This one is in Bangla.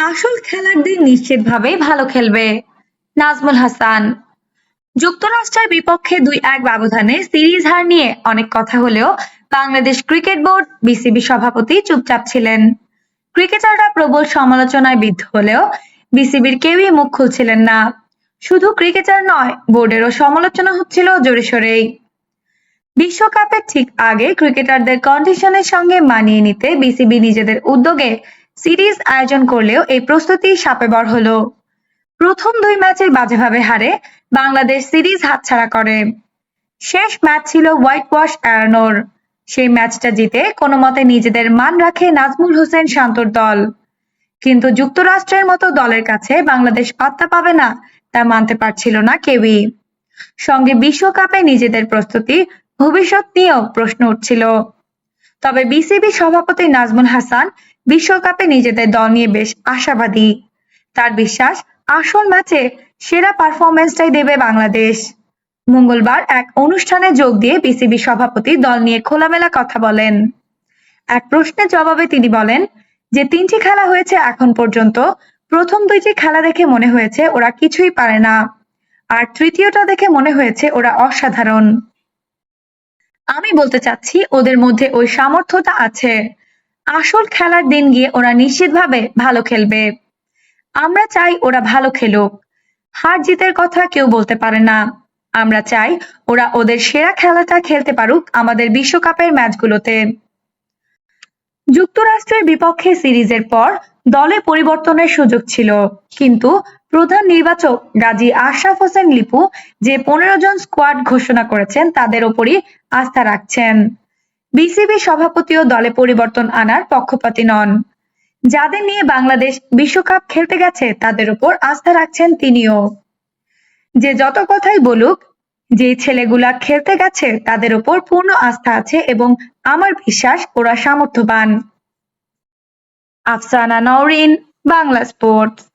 আসল খেলার দিন নিশ্চিতভাবেই ভালো খেলবে। নাজমুল হাসান। যুক্তরাষ্ট্রের বিপক্ষে দুই এক ব্যবধানে সিরিজ হার নিয়ে অনেক কথা হলেও বাংলাদেশ ক্রিকেট বোর্ড, বিসিবি সভাপতি চুপচাপ ছিলেন। ক্রিকেটাররা প্রবল সমালোচনায় বিদ্ধ হলেও বিসিবির কেউই মুখ খুলছিলেন না। শুধু ক্রিকেটার নয়, বোর্ডেরও সমালোচনা হচ্ছিল জোরে সোরেই। বিশ্বকাপের ঠিক আগে ক্রিকেটারদের কন্ডিশনের সঙ্গে মানিয়ে নিতে বিসিবি নিজেদের উদ্যোগে সিরিজ আয়োজন করলেও এই প্রস্তুতি সাপে বর হলো। প্রথম দুই ম্যাচের বাজেভাবে হারে বাংলাদেশ সিরিজ হাতছাড়া করে। শেষ ম্যাচ ছিল হোয়াইট ওয়াশ এড়ানোর সেই ম্যাচটা জিতে কোনো মতে নিজেদের মান রাখে নাজমুল হোসেন শান্তর দল। কিন্তু যুক্তরাষ্ট্রের মতো দলের কাছে বাংলাদেশ পাত্তা পাবে না তা মানতে পারছিল না কেউই। সঙ্গে বিশ্বকাপে নিজেদের প্রস্তুতি ভবিষ্যৎ নিয়েও প্রশ্ন উঠছিল। তবে বিসিবি সভাপতি নাজমুল হাসান বিশ্বকাপে নিজেদের দল নিয়ে বেশ আশাবাদী। তার বিশ্বাস, আসল ম্যাচে সেরা পারফরমেন্সটাই দেবে বাংলাদেশ। মঙ্গলবার এক অনুষ্ঠানে যোগ দিয়ে বিসিবি সভাপতি দল নিয়ে খোলামেলা কথা বলেন। এক প্রশ্নের জবাবে তিনি বলেন যে, তিনটি খেলা হয়েছে এখন পর্যন্ত। প্রথম দুইটি খেলা দেখে মনে হয়েছে ওরা কিছুই পারে না। আর তৃতীয়টা দেখে মনে হয়েছে ওরা অসাধারণ। আমি বলতে চাচ্ছি, ওদের মধ্যে ওই সামর্থ্যটা আছে। আসল খেলার দিন গিয়ে ওরা নিশ্চিতভাবে ভালো খেলবে। আমরা চাই ওরা ভালো খেলুক। হার জিতের কথা কেউ বলতে পারে না। আমরা চাই ওরা ওদের সেরা খেলাটা খেলতে পারুক আমাদের বিশ্বকাপের ম্যাচগুলোতে। যুক্তরাষ্ট্রের বিপক্ষে সিরিজের পর দলে পরিবর্তনের সুযোগ ছিল। কিন্তু প্রধান নির্বাচক গাজী আশরাফ হোসেন লিপু যে পনেরো জন স্কোয়াড ঘোষণা করেছেন তাদের ওপরই আস্থা রাখছেন। বিসিবি সভাপতিও দলে পরিবর্তন আনার পক্ষপাতী নন। যাদের নিয়ে বাংলাদেশ বিশ্বকাপ খেলতে গেছে, তাদের উপর আস্থা রাখছেন তিনিও। যে যত কথাই বলুক, যে ছেলেগুলা খেলতে গেছে, তাদের উপর পূর্ণ আস্থা আছে এবং আমার বিশ্বাস ওরা সামর্থ্যবান। আফসানা নওরিন, বাংলা স্পোর্টস।